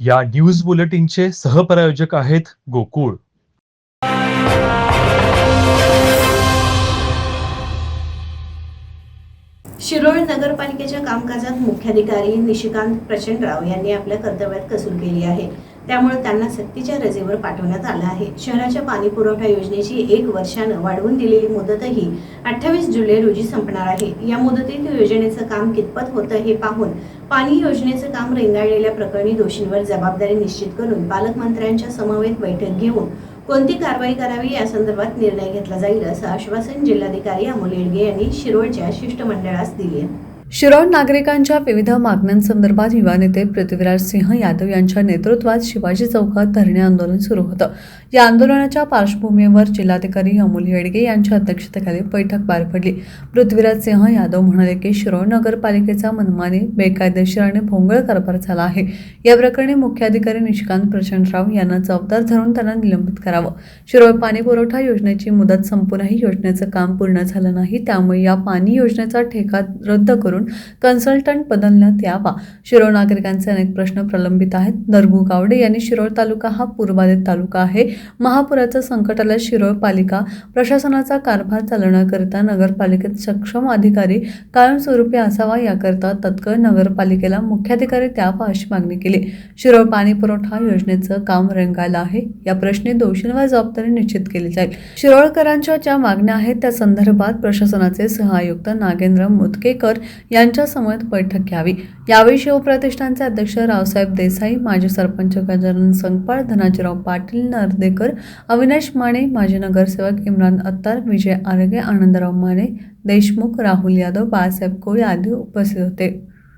या न्यूज बुलेटिनचे सहप्रायोजक आहेत गोकुळ. शिरोळ नगरपालिकेच्या कामकाजात मुख्याधिकारी निशिकांत प्रचंडराव यांनी आपल्या कर्तव्यात कसूर केली आहे. त्यामुळे त्यांना सक्तीच्या रजेवर पाठवण्यात आलं आहे. शहराच्या पाणी पुरवठा योजनेची एक वर्षानं वाढवून दिलेली मुदतही अठ्ठावीस जुलै रोजी संपणार आहे. या मुदतीत योजनेचं काम कितपत होतं हे पाहून पाणी योजनेचं काम रेंगाळलेल्या प्रकरणी दोषींवर जबाबदारी निश्चित करून पालकमंत्र्यांच्या समवेत बैठक घेऊन कोणती कारवाई करावी या संदर्भात निर्णय घेतला जाईल असं आश्वासन जिल्हाधिकारी अमोल येडगे यांनी शिरोळच्या शिष्टमंडळास दिले. शिरोळ नागरिकांच्या विविध मागण्यांसंदर्भात युवा नेते पृथ्वीराज सिंह यादव यांच्या नेतृत्वात शिवाजी चौकात धरणे आंदोलन सुरू होतं. या आंदोलनाच्या पार्श्वभूमीवर जिल्हाधिकारी अमोल येडगे यांच्या अध्यक्षतेखाली बैठक पार पडली. पृथ्वीराज सिंह यादव म्हणाले की शिरोळ नगरपालिकेचा मनमानी बेकायदेशीर आणि भोंगळ कारभार झाला आहे. या प्रकरणी मुख्याधिकारी निशिकांत प्रचंडराव यांना जबाबदार धरून त्यांना निलंबित करावं. शिरोळ पाणी पुरवठा योजनेची मुदत संपूनही योजनेचं काम पूर्ण झालं नाही त्यामुळे या पाणी योजनेचा ठेका रद्द करून कन्सल्टंट बदलण्यात यावा. शिरोळ नागरिकांचे अनेक प्रश्न प्रलंबित आहेत. दरगू गावडे यांनी शिरोळ तालुका हा पूर्वबाधित तालुका आहे. महापुराचं संकट आल्यास शिरोळ पालिका प्रशासनाचा कारभार चालवण्याकरिता नगरपालिकेत सक्षम अधिकारी कायमस्वरूपी असावा याकरता तत्काळ नगरपालिकेला मुख्याधिकारी द्यावा अशी मागणी केली. शिरोळ पाणी पुरवठा योजनेचं काम रंगायला आहे. या प्रश्नी दोषींवर जबाबदारी निश्चित केली जाईल. शिरोळकरांच्या ज्या मागण्या आहेत त्या संदर्भात प्रशासनाचे सहआयुक्त नागेंद्र मुतकेकर यांच्यासमवेत बैठक घ्यावी. यावेळी शिवप्रतिष्ठानचे अध्यक्ष रावसाहेब देसाई माजी सरपंच गजानन संगपाळ धनाजीराव पाटील नर्देकर अविनाश माने माजी नगरसेवक इम्रान अत्तार विजय आरगे आनंदराव माने देशमुख राहुल यादव बाळासाहेब कोळी आदी उपस्थित होते.